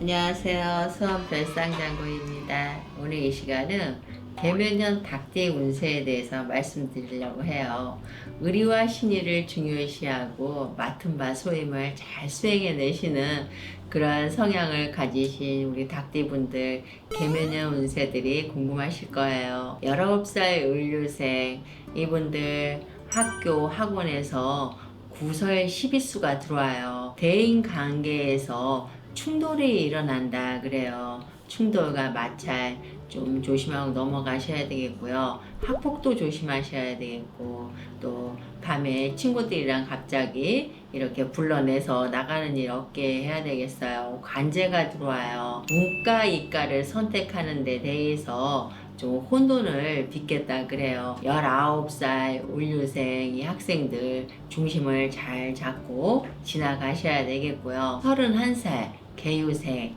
안녕하세요. 수원 별상장군입니다. 오늘 이 시간은 개면년 닭띠 운세에 대해서 말씀드리려고 해요. 의리와 신의를 중요시하고 맡은 바 소임을 잘 수행해 내시는 그러한 성향을 가지신 우리 닭띠분들 개면년 운세들이 궁금하실 거예요. 19살 을류생 이분들 학교 학원에서 구설 12수가 들어와요. 대인 관계에서 충돌이 일어난다 그래요. 충돌과 마찰 좀 조심하고 넘어가셔야 되겠고요. 학폭도 조심하셔야 되겠고 또 밤에 친구들이랑 갑자기 이렇게 불러내서 나가는 일 없게 해야 되겠어요. 관제가 들어와요. 문과 이과를 선택하는 데 대해서 좀 혼돈을 빚겠다 그래요. 19살 올류생 이 학생들 중심을 잘 잡고 지나가셔야 되겠고요. 31살 개유생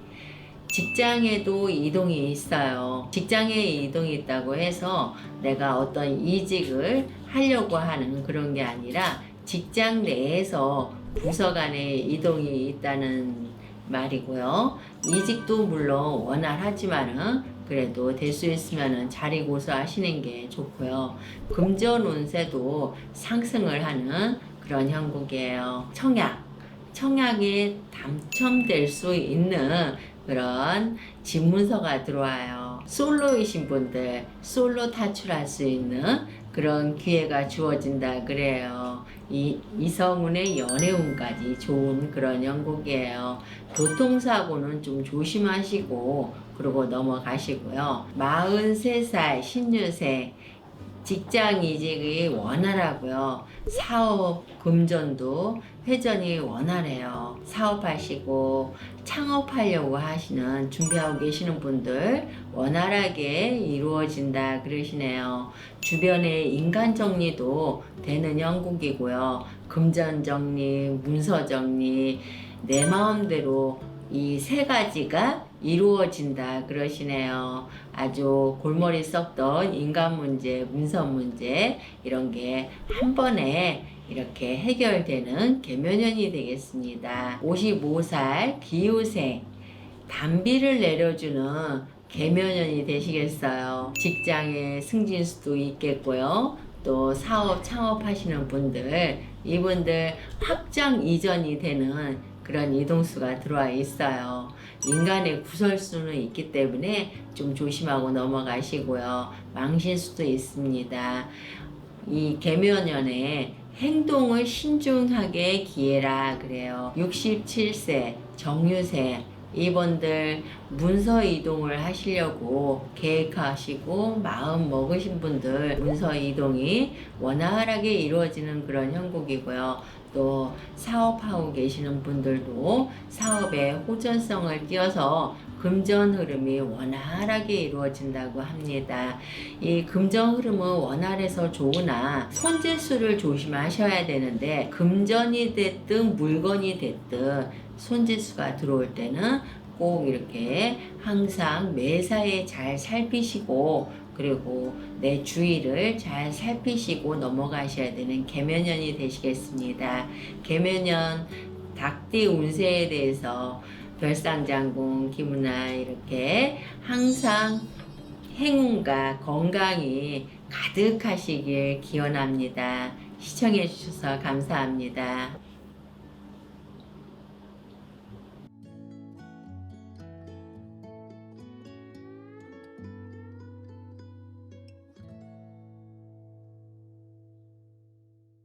직장에도 이동이 있어요. 직장에 이동이 있다고 해서 내가 어떤 이직을 하려고 하는 그런 게 아니라 직장 내에서 부서 간에 이동이 있다는 말이고요. 이직도 물론 원활하지만은 그래도 될 수 있으면은 자리 고수하시는 게 좋고요. 금전 운세도 상승을 하는 그런 형국이에요. 청약. 청약에 당첨될 수 있는 그런 집문서가 들어와요. 솔로이신 분들, 솔로 탈출할 수 있는 그런 기회가 주어진다 그래요. 이 이성운의 연애운까지 좋은 그런 연곡이에요. 교통사고는 좀 조심하시고 그러고 넘어가시고요. 43살 신유생 직장 이직이 원활하고요. 사업 금전도 회전이 원활해요. 사업하시고 창업하려고 하시는 준비하고 계시는 분들 원활하게 이루어진다 그러시네요. 주변의 인간 정리도 되는 영국이고요. 금전 정리, 문서 정리, 내 마음대로 이 세 가지가 이루어진다 그러시네요. 아주 골머리 썩던 인간 문제, 문서 문제 이런 게 한 번에 이렇게 해결되는 개면연이 되겠습니다. 55살 기후생 단비를 내려주는 개면연이 되시겠어요. 직장의 승진수도 있겠고요. 또 사업 창업하시는 분들 이분들 확장 이전이 되는 그런 이동수가 들어와 있어요. 인간의 구설수는 있기 때문에 좀 조심하고 넘어가시고요. 망신수도 있습니다. 이 개면연에 행동을 신중하게 기해라 그래요. 67세 정유생 이분들 문서 이동을 하시려고 계획하시고 마음 먹으신 분들 문서 이동이 원활하게 이루어지는 그런 형국이고요. 또 사업하고 계시는 분들도 사업의 호전성을 띄어서 금전 흐름이 원활하게 이루어진다고 합니다. 이 금전 흐름은 원활해서 좋으나 손재수를 조심하셔야 되는데 금전이 됐든 물건이 됐든 손재수가 들어올 때는 꼭 이렇게 항상 매사에 잘 살피시고 그리고 내 주위를 잘 살피시고 넘어가셔야 되는 개면연이 되시겠습니다. 개면연 닭띠 운세에 대해서 별상장군 김은아 이렇게 항상 행운과 건강이 가득하시길 기원합니다. 시청해 주셔서 감사합니다.